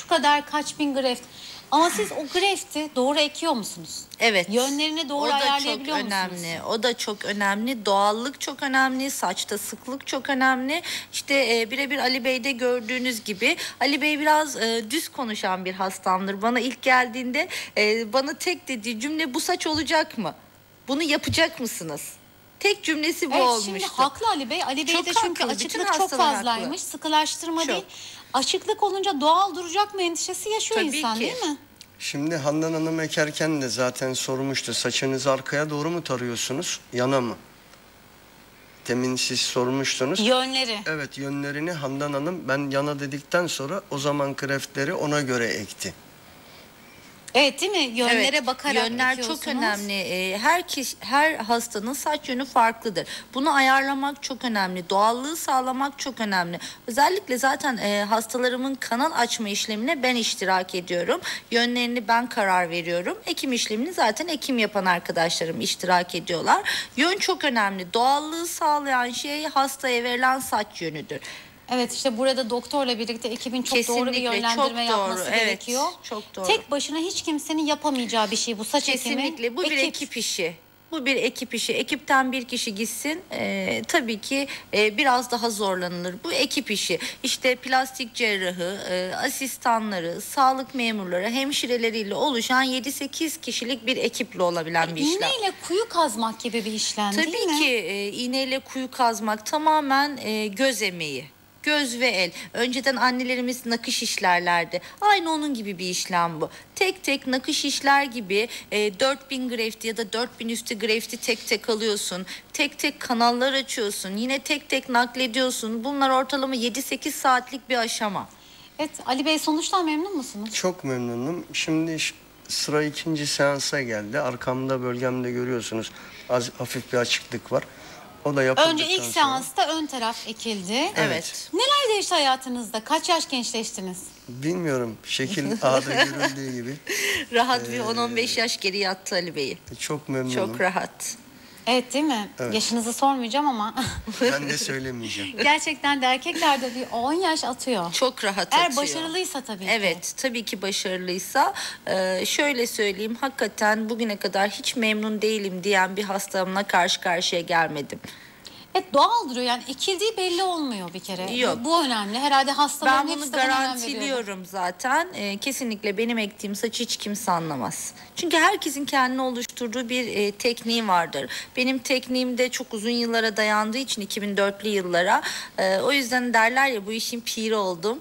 şu kadar kaç bin greft. Ama siz o grefti doğru ekiyor musunuz? Evet. Yönlerini doğru o da çok ayarlayabiliyor önemli. musunuz? O da çok önemli. Doğallık çok önemli. Saçta sıklık çok önemli. İşte e, birebir Ali Bey'de gördüğünüz gibi Ali Bey biraz e, düz konuşan bir hastamdır. Bana ilk geldiğinde e, bana tek dediği cümle bu saç olacak mı? Bunu yapacak mısınız? Tek cümlesi bu Evet olmuştu. şimdi haklı Ali Bey. Ali Bey'de çünkü haklı. Açıklık çok fazlaymış. haklı. Sıkılaştırma Çok. değil. Açıklık olunca doğal duracak mı endişesi yaşıyor Tabii insan ki. değil mi? Şimdi Handan Hanım ekerken de zaten sormuştu. Saçınızı arkaya doğru mu tarıyorsunuz? Yana mı? Demin siz sormuştunuz. Yönleri. Evet yönlerini Handan Hanım ben yana dedikten sonra o zaman kreftleri ona göre ekti. Evet değil mi? Yönlere Evet, bakarak yönler çok önemli. Ee, Her kişi, her hastanın saç yönü farklıdır. Bunu ayarlamak çok önemli. Doğallığı sağlamak çok önemli. Özellikle zaten e, hastalarımın kanal açma işlemine ben iştirak ediyorum. Yönlerini ben karar veriyorum. Ekim işlemini zaten ekim yapan arkadaşlarım iştirak ediyorlar. Yön çok önemli. Doğallığı sağlayan şey hastaya verilen saç yönüdür. Evet işte burada doktorla birlikte ekibin çok doğru bir Kesinlikle, yönlendirme çok doğru. yapması Evet, gerekiyor. çok doğru. Tek başına hiç kimsenin yapamayacağı bir şey bu saç ekimi. Kesinlikle bu bir ekip işi. Bu bir ekip işi. Ekipten bir kişi gitsin ee, tabii ki e, biraz daha zorlanılır. Bu ekip işi. İşte plastik cerrahı, e, asistanları, sağlık memurları, hemşireleriyle oluşan 7-8 kişilik bir ekiple olabilen bir işlem. İğneyle kuyu kazmak gibi bir işlem değil mi? Tabii ki e, iğneyle kuyu kazmak tamamen e, göz emeği. Göz ve el. Önceden annelerimiz nakış işlerlerdi. Aynı onun gibi bir işlem bu. Tek tek nakış işler gibi e, 4000 grefti ya da 4000 üstü grefti tek tek alıyorsun. Tek tek kanallar açıyorsun. Yine tek tek naklediyorsun. Bunlar ortalama 7-8 saatlik bir aşama. Evet Ali Bey sonuçtan memnun musunuz? Çok memnunum. Şimdi sıra ikinci seansa geldi. Arkamda bölgemde görüyorsunuz az hafif bir açıklık var. O da yapıldıktan Önce ilk sonra- seansta ön taraf ekildi. Evet. Neler değişti hayatınızda? Kaç yaş gençleştiniz? Bilmiyorum şekil ağda görüldüğü gibi. Rahat Ee, bir 10-15 yaş geri yattı Ali Bey'i. Çok memnunum. Çok rahat. Evet değil mi? Evet. Yaşınızı sormayacağım ama Ben de söylemeyeceğim. gerçekten de erkeklerde bir 10 yaş atıyor. Çok rahat Eğer atıyor. başarılıysa tabii ki. Evet tabii ki başarılıysa e, şöyle söyleyeyim hakikaten bugüne kadar hiç memnun değilim diyen bir hastamla karşı karşıya gelmedim. Evet doğal duruyor yani ekildiği belli olmuyor bir kere. Yok. Bu, önemli. Herhalde hastaların Ben bunu hepsi buna önem veriyordur. garantiliyorum zaten. E, kesinlikle benim ektiğim saçı hiç kimse anlamaz. Çünkü herkesin kendine oluşturduğu bir e, tekniği vardır. Benim tekniğim de çok uzun yıllara dayandığı için 2004'lü yıllara. E, o yüzden derler ya bu işin piri oldum.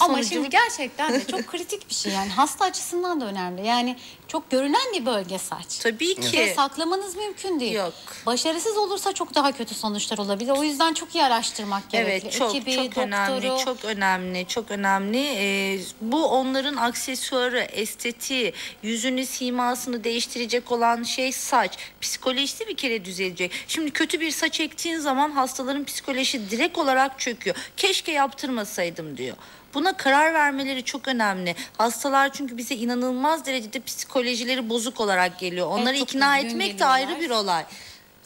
E, Ama şimdi gerçekten de çok kritik bir şey yani hasta açısından da önemli. Yani çok görünen bir bölge saç. Tabii ki. Ve saklamanız mümkün değil. Yok. Başarısız olursa çok daha kötü sonuçlar olabilir. O yüzden çok iyi araştırmak gerekli. Evet çok Ekibi, çok doktoru. önemli çok önemli çok önemli Ee, bu onların aksesuarı estetiği yüzünü simasını değiştirecek olan şey saç psikolojisi bir kere düzelecek şimdi kötü bir saç ektiğin zaman hastaların psikolojisi direkt olarak çöküyor keşke yaptırmasaydım diyor Buna karar vermeleri çok önemli. Hastalar çünkü bize inanılmaz derecede psikolojileri bozuk olarak geliyor. Onları çok ikna etmek de ayrı bir olay.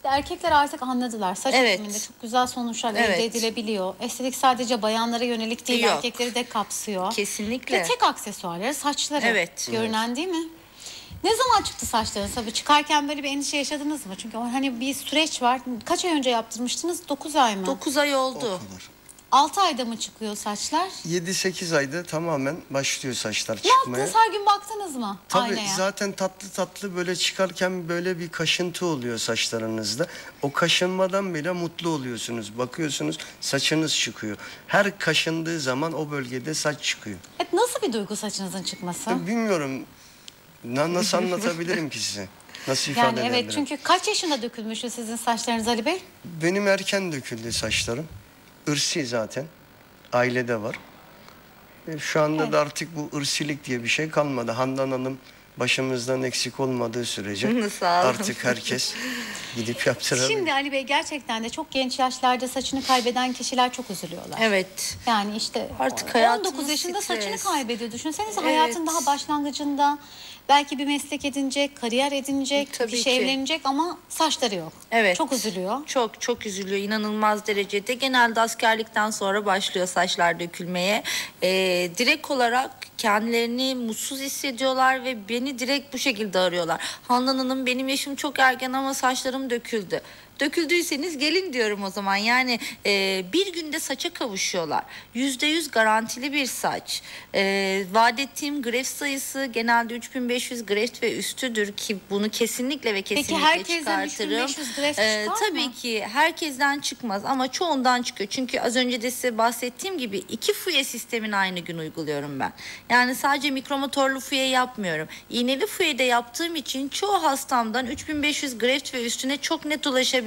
Erkekler artık anladılar. Saç Evet. ekiminde çok güzel sonuçlar elde Evet. edilebiliyor. Estetik sadece bayanlara yönelik değil Yok. erkekleri de kapsıyor. Kesinlikle. Ve tek aksesuarları saçları. Evet. Görünen değil mi? Ne zaman çıktı saçlarınız? Tabii çıkarken böyle bir endişe yaşadınız mı? Çünkü hani bir süreç var. Kaç ay önce yaptırmıştınız? 9 ay mı? 9 ay oldu. O kadar. 6 ayda mı çıkıyor saçlar? 7-8 ayda tamamen başlıyor saçlar Ne çıkmaya. yaptınız? Her gün baktınız mı Tabii aynaya? zaten tatlı tatlı böyle çıkarken böyle bir kaşıntı oluyor saçlarınızda. O kaşınmadan bile mutlu oluyorsunuz. Bakıyorsunuz saçınız çıkıyor. Her kaşındığı zaman o bölgede saç çıkıyor. Evet, nasıl bir duygu saçınızın çıkması? Bilmiyorum na- nasıl anlatabilirim ki size? Nasıl ifade Yani edebilirim? evet çünkü kaç yaşında dökülmüştü sizin saçlarınız Ali Bey? Benim erken döküldü saçlarım. Irsi zaten. Ailede var. E, Şu anda da artık bu ırsilik diye bir şey kalmadı. Handan Hanım başımızdan eksik olmadığı sürece artık herkes gidip yaptırabilir. Şimdi Ali Bey gerçekten de çok genç yaşlarda saçını kaybeden kişiler çok üzülüyorlar. Evet. Yani işte Artık 19 hayatımız yaşında stres. saçını kaybediyor. Düşünsenize Evet. hayatın daha başlangıcında belki bir meslek edinecek, kariyer edinecek, Tabii bir şey ki. evlenecek ama saçları yok. Evet. Çok üzülüyor. Çok çok üzülüyor inanılmaz derecede. Genelde askerlikten sonra başlıyor saçlar dökülmeye. Ee, direkt olarak kendilerini mutsuz hissediyorlar ve beni direkt bu şekilde arıyorlar. Handan Hanım benim yaşım çok erken ama saçlarım döküldü. Döküldüyseniz gelin diyorum o zaman. Yani e, bir günde saça kavuşuyorlar. Yüzde yüz garantili bir saç. E, vaat ettiğim greft sayısı genelde 3500 greft ve üstüdür ki bunu kesinlikle ve kesinlikle herkesten çıkartırım. 3500 greft E, çıkar tabii mı? ki herkesten çıkmaz ama çoğundan çıkıyor. Çünkü az önce de size bahsettiğim gibi iki fuye sistemini aynı gün uyguluyorum ben. Yani sadece mikromotorlu fuye yapmıyorum. İğneli fuye de yaptığım için çoğu hastamdan 3500 greft ve üstüne çok net ulaşabiliyorum.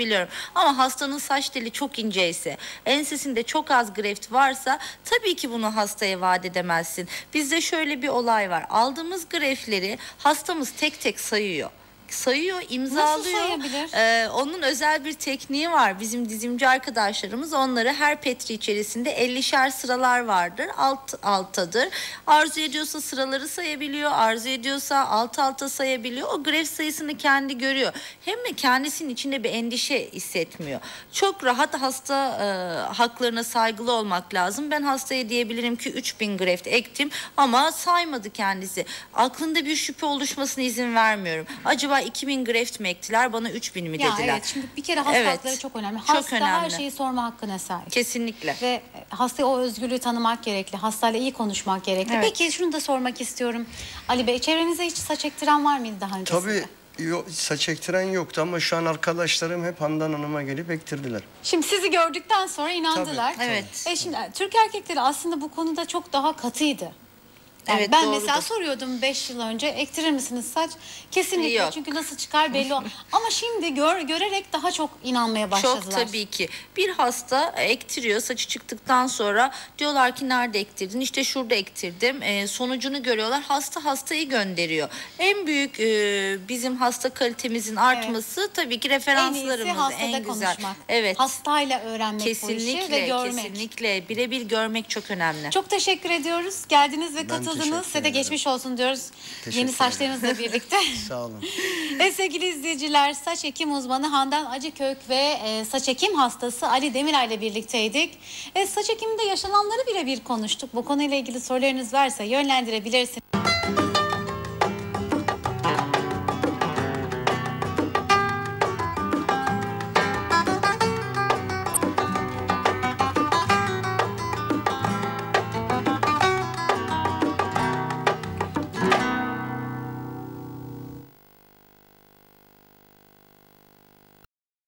Ama hastanın saç teli çok ince ise, ensesinde çok az greft varsa tabii ki bunu hastaya vaat edemezsin. Bizde şöyle bir olay var. Aldığımız greftleri hastamız tek tek sayıyor sayıyor, imzalıyor. sayabilir? Ee, onun özel bir tekniği var. Bizim dizimci arkadaşlarımız onları her petri içerisinde 50'şer sıralar vardır. Alt altadır. Arzu ediyorsa sıraları sayabiliyor. Arzu ediyorsa alt alta sayabiliyor. O gref sayısını kendi görüyor. Hem de kendisinin içinde bir endişe hissetmiyor. Çok rahat hasta e, haklarına saygılı olmak lazım. Ben hastaya diyebilirim ki 3000 greft ektim ama saymadı kendisi. Aklında bir şüphe oluşmasına izin vermiyorum. Acaba 2000 greft mi ektiler bana 3000 mi Ya dediler? evet şimdi bir kere hasta Evet. hakları çok önemli. Çok Hasta her önemli. şeyi sorma hakkına sahip. Kesinlikle. Ve hastaya o özgürlüğü tanımak gerekli. Hastayla iyi konuşmak gerekli. Evet. Peki şunu da sormak istiyorum. Ali Bey çevrenizde hiç saç ektiren var mıydı daha öncesinde? Tabii yo- saç ektiren yoktu ama şu an arkadaşlarım hep Handan Hanım'a gelip ektirdiler. Şimdi sizi gördükten sonra inandılar. Tabii, Evet. E şimdi Türk erkekleri aslında bu konuda çok daha katıydı. Yani Evet, ben doğrudur. mesela soruyordum 5 yıl önce ektirir misiniz saç? Kesinlikle Yok. çünkü nasıl çıkar belli ol- Ama şimdi gör, görerek daha çok inanmaya başladılar. Çok tabii ki. Bir hasta ektiriyor saçı çıktıktan sonra diyorlar ki nerede ektirdin? İşte şurada ektirdim. Ee, sonucunu görüyorlar. Hasta hastayı gönderiyor. En büyük e, bizim hasta kalitemizin artması tabii ki En iyisi referanslarımız hastada en güzel. konuşmak. Evet. Hastayla öğrenmek bu işi ve Kesinlikle, görmek. kesinlikle birebir görmek çok önemli. Çok teşekkür ediyoruz. Geldiniz ve katıldınız. Teşekkür Size de geçmiş olsun diyoruz. Teşekkür Yeni saçlarınızla birlikte. Sağ olun. ve sevgili izleyiciler saç ekim uzmanı Handan Acıkök ve e, saç ekim hastası Ali Demiray ile birlikteydik. E, saç ekiminde yaşananları birebir konuştuk. Bu konuyla ilgili sorularınız varsa yönlendirebilirsiniz.